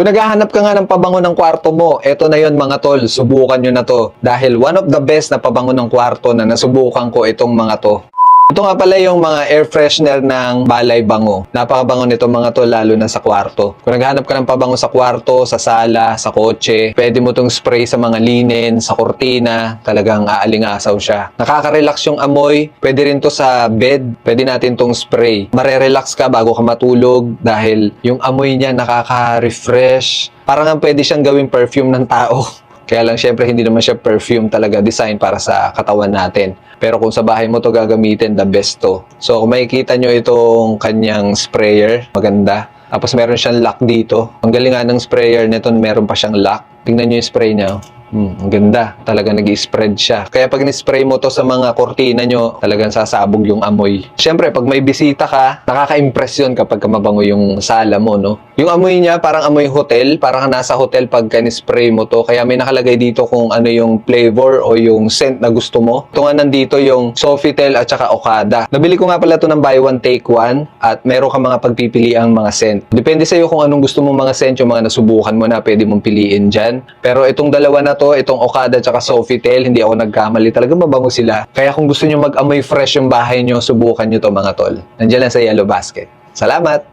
Kung naghahanap ka nga ng pabango ng kwarto mo, eto na yon mga tol, subukan nyo na to. Dahil one of the best na pabango ng kwarto na nasubukan ko itong mga to. Ito nga pala yung mga air freshener ng Balay Bango. Napakabango nito mga to lalo na sa kwarto. Kung naghahanap ka ng pabango sa kwarto, sa sala, sa kotse, pwede mo tong spray sa mga linen, sa kortina, talagang aalingasaw siya. Nakaka-relax yung amoy, pwede rin to sa bed, pwede natin tong spray. Marerelax ka bago ka matulog dahil yung amoy niya nakaka-refresh. Parang nga pwede siyang gawing perfume ng tao. Kaya lang syempre hindi naman siya perfume talaga design para sa katawan natin. Pero kung sa bahay mo to gagamitin, the best to. So kung makikita nyo itong kanyang sprayer, maganda. Tapos meron siyang lock dito. Ang galing nga ng sprayer nito, meron pa siyang lock. Tingnan nyo yung spray niya. oh. Hmm, ang ganda. Talaga nag spread siya. Kaya pag ni-spray mo to sa mga kortina nyo, talagang sasabog yung amoy. Siyempre, pag may bisita ka, nakaka-impress yun kapag ka mabango yung sala mo, no? Yung amoy niya, parang amoy hotel. Parang nasa hotel pag ni-spray mo to. Kaya may nakalagay dito kung ano yung flavor o yung scent na gusto mo. Ito nga nandito yung Sofitel at saka Okada. Nabili ko nga pala to ng buy one take one at meron ka mga pagpipiliang mga scent. Depende sa'yo kung anong gusto mong mga scent, yung mga nasubukan mo na pwede mong piliin dyan. Pero itong dalawa na to, itong Okada at Sofitel, hindi ako nagkamali. Talagang mabango sila. Kaya kung gusto nyo mag-amoy fresh yung bahay nyo, subukan nyo to mga tol. Nandiyan lang sa Yellow Basket. Salamat!